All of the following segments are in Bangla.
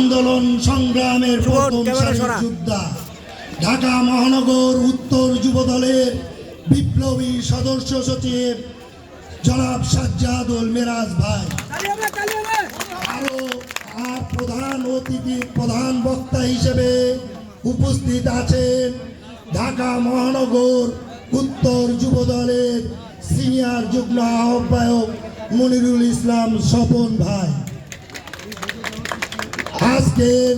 আন্দোলন সংগ্রামের প্রথম। যোদ্ধা। ঢাকা মহানগর উত্তর যুব দলের বিপ্লবী সদস্য সচিব জনাব সাজ্জাদুল মেরাজ ভাই। আরও আর প্রধান অতিথি প্রধান বক্তা হিসেবে উপস্থিত আছেন ঢাকা মহানগর উত্তর যুব দলের সিনিয়র যুগ্ম আহ্বায়ক মনিরুল ইসলাম স্বপন ভাই। আজকের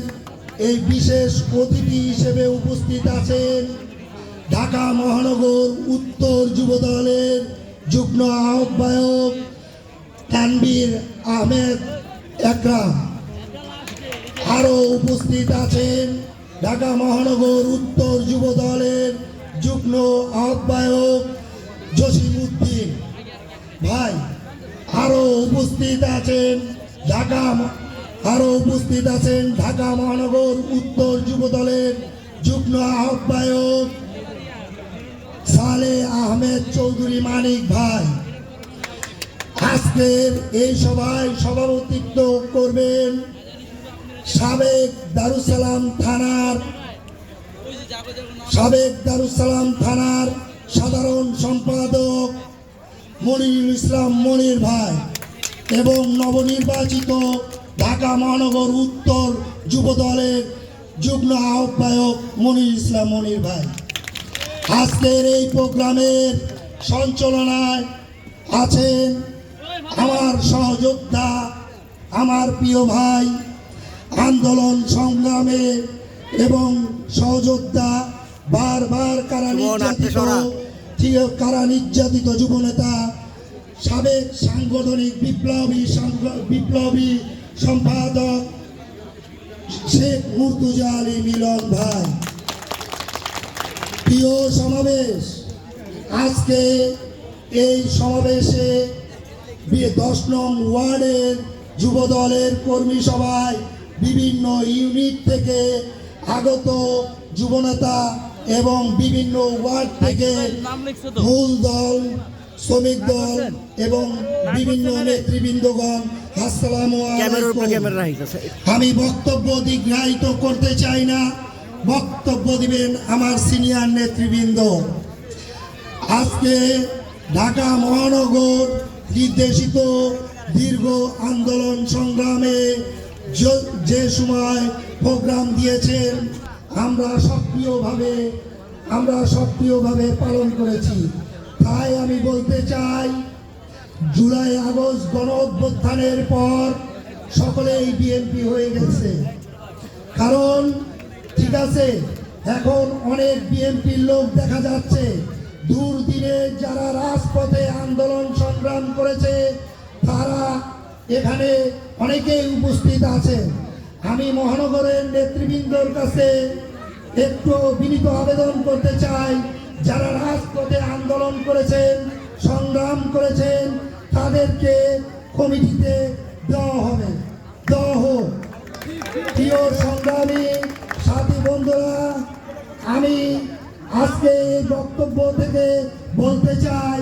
এই বিশেষ অতিথি হিসেবে উপস্থিত আছেন ঢাকা মহানগর উত্তর যুব দলের যুগ্ম আহ্বায়ক তানবীর আহমেদ একরাম। আরও উপস্থিত আছেন ঢাকা মহানগর উত্তর যুব দলের যুগ্ম আহ্বায়ক জসিম উদ্দিন। ভাই, আরও উপস্থিত আছেন ঢাকা আরও উপস্থিত আছেন ঢাকা মহানগর উত্তর যুব দলের যুগ্ম আহ্বায়ক সালে আহমেদ চৌধুরী মানিক ভাই। আজকের এই সভায় সভাপতিত্ব করবেন সাবেক দারুসালাম থানার সাবেক দারুসালাম থানার সাধারণ সম্পাদক মনিরুল ইসলাম মনির ভাই এবং নবনির্বাচিত ঢাকা মহানগর উত্তর যুব দলের যুগ্ম আহ্বায়ক মনির ইসলাম মনির ভাই। আজকের এই প্রোগ্রামের সঞ্চালনায় আছেন আমার সহযোদ্ধা আমার প্রিয় ভাই আন্দোলন সংগ্রামে এবং সহযোদ্ধা বারবার কারা নির্যাতিত কারা নির্যাতিত যুবনেতা সাবেক সাংগঠনিক বিপ্লবী বিপ্লবী সম্পাদক শেখ মুর্তুজা আলী মিলন ভাই। প্রিয় সমাবেশ, আজকে এই সমাবেশে দশ নং ওয়ার্ডের যুব দলের কর্মী সভায় বিভিন্ন ইউনিট থেকে আগত যুবনেতা এবং বিভিন্ন ওয়ার্ড থেকে মূল দল, শ্রমিক দল এবং বিভিন্ন নেতৃবৃন্দগণ রাখিতেছে আমি বক্তব্য দিগ্রাহিত করতে চাই না। বক্তব্য দিবেন আমার সিনিয়র নেতৃবৃন্দ। আজকে ঢাকা মহানগর নির্দেশিত দীর্ঘ আন্দোলন সংগ্রামে যে সময় প্রোগ্রাম দিয়েছেন আমরা সক্রিয়ভাবে আমরা সক্রিয়ভাবে পালন করেছি। তাই আমি বলতে চাই জুলাই আগস্ট গণ অভ্যুত্থানের পর সকলেই বিএনপি হয়ে গেছে। কারণ, ঠিক আছে, এখন অনেক বিএনপির লোক দেখা যাচ্ছে দূর দিনে যারা রাজপথে আন্দোলন সংগ্রাম করেছে, তারা এখানে অনেকেই উপস্থিত আছে। আমি মহানগরের নেতৃবৃন্দর কাছে একটু বিনীত আবেদন করতে চাই, যারা রাজপথে আন্দোলন করেছেন, সংগ্রাম করেছেন তাদেরকে কমিটিতে দেওয়া হবে। দেওয়া হোক। প্রিয় সংগ্রামী সাথী বন্ধুরা, আমি আজকে এই বক্তব্য থেকে বলতে চাই,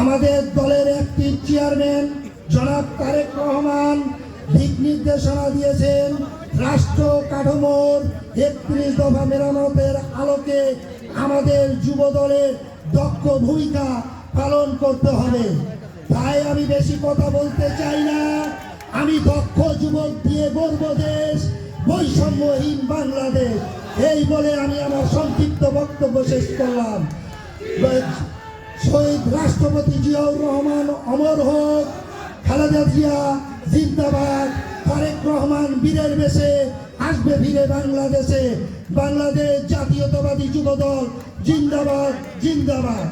আমাদের দলের একটি চেয়ারম্যান জনাব তারেক রহমান দিক নির্দেশনা দিয়েছেন, রাষ্ট্র কাঠামোর একত্রিশ দফা মেরামতের আলোকে আমাদের যুব দলের দক্ষ ভূমিকা পালন করতে হবে। তাই আমি বেশি কথা বলতে চাই না। আমি দক্ষ যুবক দিয়ে গর্ব দেশ, বৈষম্যহীন বাংলাদেশ। এই বলে আমি আমার সংক্ষিপ্ত বক্তব্য শেষ করলাম। শহীদ রাষ্ট্রপতি জিয়াউর রহমান অমর হোক, খালেদা জিয়া জিন্দাবাদ, তারেক রহমান বীরের বেশে আসবে ফিরে বাংলাদেশে। বাংলাদেশ জাতীয়তাবাদী যুবদল জিন্দাবাদ জিন্দাবাদ।